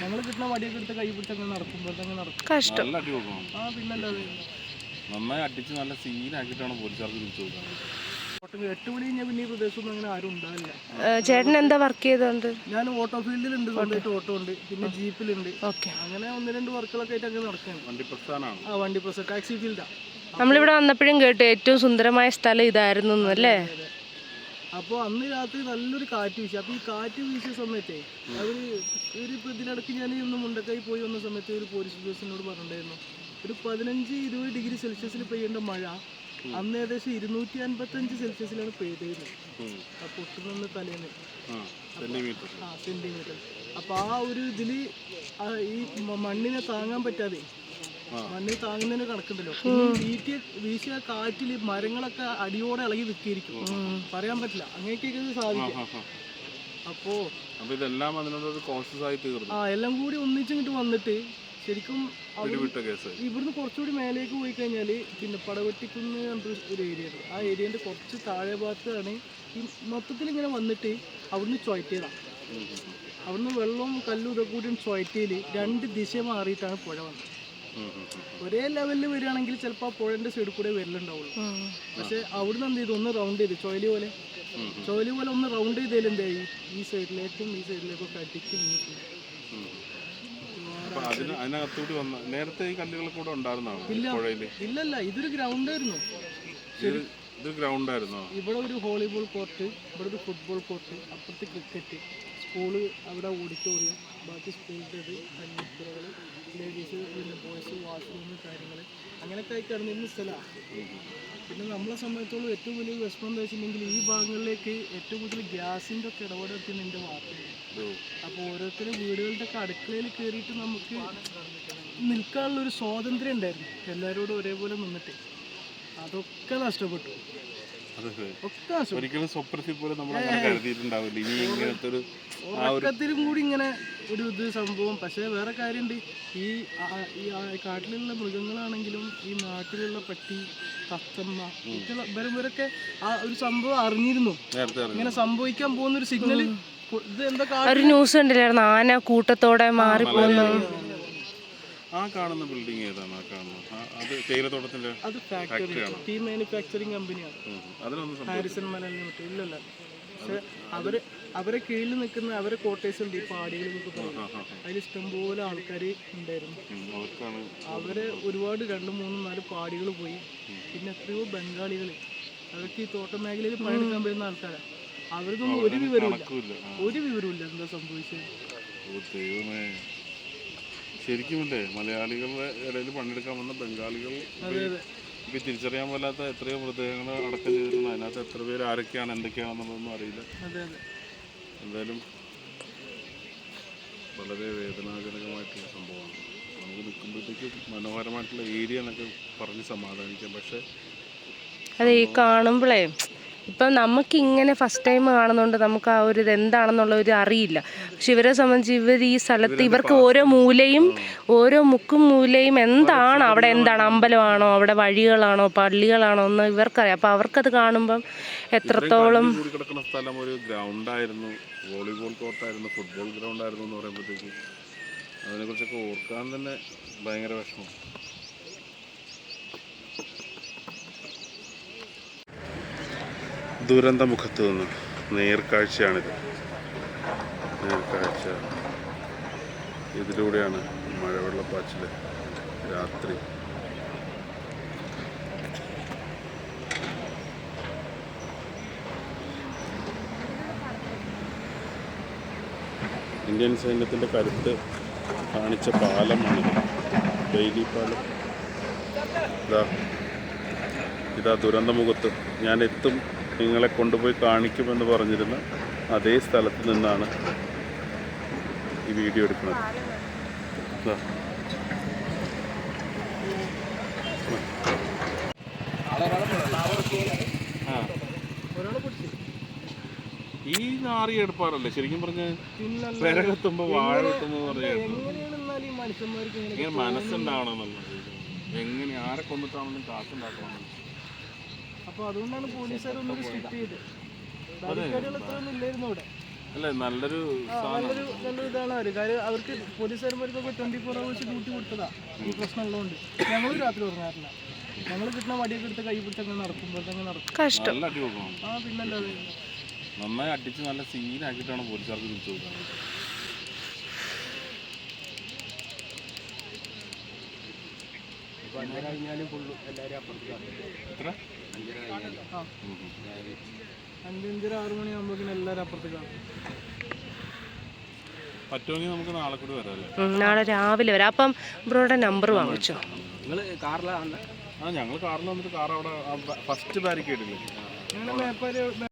ഞങ്ങൾ കിട്ടുന്ന വടിയൊക്കെ എടുത്ത് കൈ നടക്കും. കഷ്ടം. നല്ല അടി കൊടുക്കണം. ആ നന്നായി അടിച്ച് നല്ല സീനാക്കിയിട്ടാണ് പോലീസുകാർക്ക് തിരിച്ചു കൊടുക്കുന്നത്. ഓട്ടം എട്ട് മണി കഴിഞ്ഞാൽ പിന്നെ ഈ പ്രദേശത്തൊന്നും അങ്ങനെ ആരും ഉണ്ടാവില്ല. ചേട്ടൻ എന്താ വർക്ക് ചെയ്തോണ്ട്? ഞാൻ ഓട്ടോ ഫീൽഡിലുണ്ട് സ്വന്തമായിട്ട് ഓട്ടോ ഉണ്ട്. പിന്നെ ജീപ്പിലുണ്ട്. ഓക്കെ അങ്ങനെ ഒന്ന് രണ്ട് വർക്കുകളൊക്കെ ആയിട്ട് അങ്ങനെ നടക്കുകയാണ് വണ്ടി പ്രസ്ഥാനമാണ് ആ വണ്ടി ടാക്സി ഫീൽഡാണ് നമ്മളിവിടെ വന്നപ്പോഴും കേട്ടു ഏറ്റവും സുന്ദരമായ സ്ഥലം ഇതായിരുന്നു അല്ലേ? അപ്പോൾ അന്ന് രാത്രി നല്ലൊരു കാറ്റ് വീശി. അപ്പോൾ ഈ കാറ്റ് വീശിയ സമയത്തെ അവർ ഒരു ഇപ്പോൾ ഇതിനിടയ്ക്ക് ഞാൻ ഒന്ന് മുണ്ടക്കായി പോയി വന്ന സമയത്ത് ഒരു പോലീസ് ഉദ്യോഗസ്ഥനോട് പറഞ്ഞിട്ടുണ്ടായിരുന്നു. ഒരു പതിനഞ്ച് ഇരുപത് ഡിഗ്രി സെൽഷ്യസിൽ പെയ്യേണ്ട മഴ അന്ന് ഏകദേശം ഇരുന്നൂറ്റി അൻപത്തഞ്ച് സെൽഷ്യസിലാണ് പെയ്തിരുന്നത് ആ പൊട്ടുന്ന തലേന്ന്. ആ സെന്റിമീറ്റർ അപ്പോൾ ആ ഒരു ഇതിൽ ഈ മണ്ണിനെ താങ്ങാൻ പറ്റാതെ. മണ്ണിൽ താങ്ങുന്നതിന് കണക്കുണ്ടല്ലോ. വീട്ടിയ വീശിയ കാറ്റിൽ മരങ്ങളൊക്കെ അടിയോടെ ഇളകി നിൽക്കിയിരിക്കും പറയാൻ പറ്റില്ല. അങ്ങനെയൊക്കെ ഇത് സാധിക്കും. അപ്പോ ഇതെല്ലാം അതിനോടൊരു കോൺഷ്യസ് ആയി തീർന്നു. ആ എല്ലാം കൂടി ഒന്നിച്ചിങ്ങോട്ട് വന്നിട്ട് ശരിക്കും ഇവിടുന്ന് കുറച്ചുകൂടി മേലേക്ക് പോയി കഴിഞ്ഞാൽ പിന്നെ പടവെട്ടിക്കുന്ന് ഒരു ഏരിയ ഉണ്ട്. ആ ഏരിയന്റെ കുറച്ച് താഴെ ഭാഗത്താണ് ഈ മൊത്തത്തിൽ ഇങ്ങനെ വന്നിട്ട് അവിടുന്ന് ചുഴറ്റിയതാണ് അവിടുന്ന് വെള്ളവും കല്ലും ഇതൊക്കെ കൂടി ചുഴറ്റിയിൽ രണ്ട് ദിശ മാറിയിട്ടാണ് പുഴ വന്നത്. ഒരേ ലെവലിൽ വരികയാണെങ്കിൽ ചിലപ്പോൾ ആ പുഴന്റെ സൈഡിൽ കൂടെ വരലുണ്ടാവുള്ളൂ. പക്ഷെ അവിടുന്ന് എന്ത് ചെയ്തു? ഒന്ന് റൗണ്ട് ചെയ്ത്. ചോലി പോലെ. ചോലി പോലെ ഒന്ന് റൗണ്ട് ചെയ്തതിൽ എന്തായി ഈ സൈഡിലേക്കും ഈ സൈഡിലേക്കും ഒക്കെ അടിച്ച് നീക്കി അപ്പൊ അതിന് അതിനകത്തൂടി വന്ന നേരത്തെ ഈ കല്ലുകൾ കൂടെ ഇല്ലല്ല ഇതൊരു ഗ്രൗണ്ട് ആയിരുന്നു. ഇത് ഇത് ഗ്രൗണ്ട് ആയിരുന്നോ? ഇവിടെ ഒരു ഹോളിബോൾ കോർട്ട് ഇവിടെ ഒരു ഫുട്ബോൾ കോർട്ട് അപ്പുറത്ത് ക്രിക്കറ്റ് സ്കൂൾ അവിടെ ഓഡിറ്റോറിയം ബാക്കി സ്കൂളിന്റെത് അങ്ങനെയൊക്കെ ആയിട്ടാണ് ഇന്ന് സ്ഥലമാണ് പിന്നെ നമ്മളെ സംബന്ധിച്ചോളം ഏറ്റവും വലിയ വിഷമം എന്താ വെച്ചിട്ടുണ്ടെങ്കിൽ ഈ ഭാഗങ്ങളിലേക്ക് ഏറ്റവും കൂടുതൽ ഗ്യാസിന്റെ ഒക്കെ ഇടപെടുത്തി എന്റെ വാർത്തയാണ് അപ്പോൾ ഓരോരുത്തരും വീടുകളുടെ ഒക്കെ അടുക്കളയിൽ കയറിയിട്ട് നമുക്ക് നിൽക്കാനുള്ള ഒരു സ്വാതന്ത്ര്യം ഉണ്ടായിരുന്നു. എല്ലാവരോടും ഒരേപോലെ നിന്നിട്ട്. അതൊക്കെ നഷ്ടപ്പെട്ടു. ഒരിക്കലും സ്വപ്നത്തിൽ പോലെ നമ്മൾ കരുതിയിട്ടുണ്ടാവില്ല. ഇനി ഇങ്ങനത്തെ ഒരു ഉറക്കത്തിലും കൂടി ഇങ്ങനെ ഒരു ഇത് സംഭവം. പക്ഷേ വേറെ കാര്യമുണ്ട്. ഈ ഈ കാട്ടിലുള്ള മൃഗങ്ങളാണെങ്കിലും ഈ നാട്ടിലുള്ള പട്ടി തത്തമ്മ ഇവരൊക്കെ ആ ഒരു സംഭവം അറിഞ്ഞിരുന്നു. ഇങ്ങനെ സംഭവിക്കാൻ പോകുന്ന ഒരു സിഗ്നൽ ഇത് എന്താ ഒരു ന്യൂസ് കണ്ടില്ലായിരുന്നു. ആന കൂട്ടത്തോടെ മാറിപ്പോന്നു. ആ കാണുന്ന ബിൽഡിംഗ് ഏതാണ്? ആ കാണുന്നത്. അത് തേയിലത്തോട്ടത്തിന്റെ അത് ഫാക്ടറി ടീ മാനുഫാക്ചറിങ് കമ്പനിയാണ് സംഭവം ഹാരിസൺ ലിമിറ്റഡ് ഇല്ലല്ല. പക്ഷെ അവർ അവരെ കീഴിൽ നിൽക്കുന്ന അവരെ കോട്ടേഴ്സ് ഉണ്ട് ഈ പാടികൾ എന്നൊക്കെ പറയും അതിൽ ഇഷ്ടംപോലെ ആൾക്കാർ ഉണ്ടായിരുന്നു. അവരെ ഒരുപാട് രണ്ട് മൂന്ന് നാല് പാടികൾ പോയി. പിന്നെ എത്രയോ ബംഗാളികൾ അവർക്ക് ഈ തോട്ട മേഖലയിൽ പണിയെടുക്കാൻ വരുന്ന ആൾക്കാരാണ് അവർക്കൊന്നും ഒരു വിവരമില്ല. ഒരു വിവരമില്ല എന്താ സംഭവിച്ചത്. ഓ ഇല്ലേ മലയാളികളുടെ ഇടയിൽ പണിയെടുക്കാൻ വന്ന ബംഗാളികൾ ഇപ്പൊ തിരിച്ചറിയാൻ പോലാത്ത എത്രയോ മൃതദേഹങ്ങൾ അടക്കം ചെയ്തിട്ടുണ്ട്. അതിനകത്ത് എത്ര പേര് ആരൊക്കെയാണ് എന്തൊക്കെയാണെന്നുള്ളതൊന്നും അറിയില്ല. അതെ അതെ. എന്തായാലും വളരെ വേദനാജനകമായിട്ടുള്ള സംഭവമാണ്. നമുക്ക് നിൽക്കുമ്പോഴത്തേക്ക് മനോഹരമായിട്ടുള്ള ഏരിയ എന്നൊക്കെ പറഞ്ഞ് സമാധാനിക്കാം. പക്ഷേ അതെ ഈ കാണുമ്പോഴേ ഇപ്പം നമുക്കിങ്ങനെ ഫസ്റ്റ് ടൈം കാണുന്നതുകൊണ്ട് നമുക്ക് ആ ഒരു ഇത് എന്താണെന്നുള്ള ഒരു അറിയില്ല. പക്ഷെ ഇവരെ സംബന്ധിച്ച് ഇവർ ഈ സ്ഥലത്ത് ഇവർക്ക് ഓരോ മൂലയും ഓരോ മുക്കും മൂലയും എന്താണ് അവിടെ എന്താണ്? അമ്പലമാണോ? അവിടെ വഴികളാണോ? പള്ളികളാണോ? എന്ന് ഇവർക്കറിയാം. അപ്പം അവർക്കത് കാണുമ്പം എത്രത്തോളം കിടക്കുന്ന സ്ഥലം ഒരു ഗ്രൗണ്ടായിരുന്നു വോളിബോൾ കോർട്ടായിരുന്നു ഫുട്ബോൾ ഗ്രൗണ്ടായിരുന്നു എന്ന് പറയുമ്പോഴത്തേക്ക് അതിനെക്കുറിച്ചൊക്കെ ഓർക്കാൻ തന്നെ ഭയങ്കര വിഷമം. ദുരന്തമുഖത്ത് നിന്ന്. നേർക്കാഴ്ചയാണിത്. നേർക്കാഴ്ച. ഇതിലൂടെയാണ് മഴവെള്ളപ്പാച്ചിൽ രാത്രി. ഇന്ത്യൻ സൈന്യത്തിന്റെ കരുത്ത് കാണിച്ച പാലമാണ് ബെയിലി പാലം. ഇതാ. ഇതാ ദുരന്തമുഖത്ത്. ഞാൻ എത്തും നിങ്ങളെ കൊണ്ടുപോയി കാണിക്കുമെന്ന് പറഞ്ഞിരുന്ന അതേ സ്ഥലത്ത് നിന്നാണ് ഈ വീഡിയോ എടുക്കുന്നത്. ഈ നാറി എടുപ്പാറല്ലേ? ശരിക്കും പറഞ്ഞ പിന്നല്ല വിറകെത്തുമ്പോ വാഴ എത്തുമ്പോ ഇങ്ങനെ മനസ്സുണ്ടാവണമെന്നുള്ളത് എങ്ങനെ ആരെ കൊന്നിട്ടാണെങ്കിലും കാശുണ്ടാക്കണം അപ്പൊ അതുകൊണ്ടാണ് പോലീസുകാർ ഒന്നും സ്ട്രിക്ട് ചെയ്ത്. ബാരിക്കേഡുകൾ ഇത്രയൊന്നും ഇല്ലായിരുന്നു ഇവിടെ അല്ല നല്ലൊരു ആ, നല്ലൊരു നല്ലൊരു ഇതാണ് അവർ കാര്യം അവർക്ക് പോലീസുകാരന്മാർക്കൊക്കെ ട്വന്റി ഫോർ അവേഴ്സ് ഡ്യൂട്ടി കൊടുത്തതാ. ഈ പ്രശ്നം ഉള്ളതുകൊണ്ട് ഞങ്ങൾ രാത്രി ഉറങ്ങാറില്ല. ഞങ്ങൾ കിട്ടുന്ന വടിയൊക്കെ എടുത്ത് കൈ പിടിച്ചൊക്കെ നടക്കും. വെറുതെ അങ്ങ് നടക്കും. കഷ്ടം. ആ പിന്നല്ലാതെ. നന്നായി അടിച്ച് നല്ല സീനാക്കിയിട്ടാണ് പോലീസുകാർക്ക് തിരിച്ചു കൊടുക്കുന്നത്. എത്ര? അഞ്ചഞ്ചര ആറ് മണിയാകുമ്പോഴേക്കും എല്ലാവരും അപ്പുറത്തേക്ക് കാണും. പറ്റുമെങ്കിൽ നമുക്ക് നാളെ കൂടി വരാം അല്ലേ? നാളെ രാവിലെ വരാം. അപ്പം ബ്രോയുടെ നമ്പർ വാങ്ങിച്ചോ. ആ ഞങ്ങൾ കാറിൽ വന്നിട്ട് കാർ അവിടെ ഫസ്റ്റ് ബാരിക്കേഡില്ലേ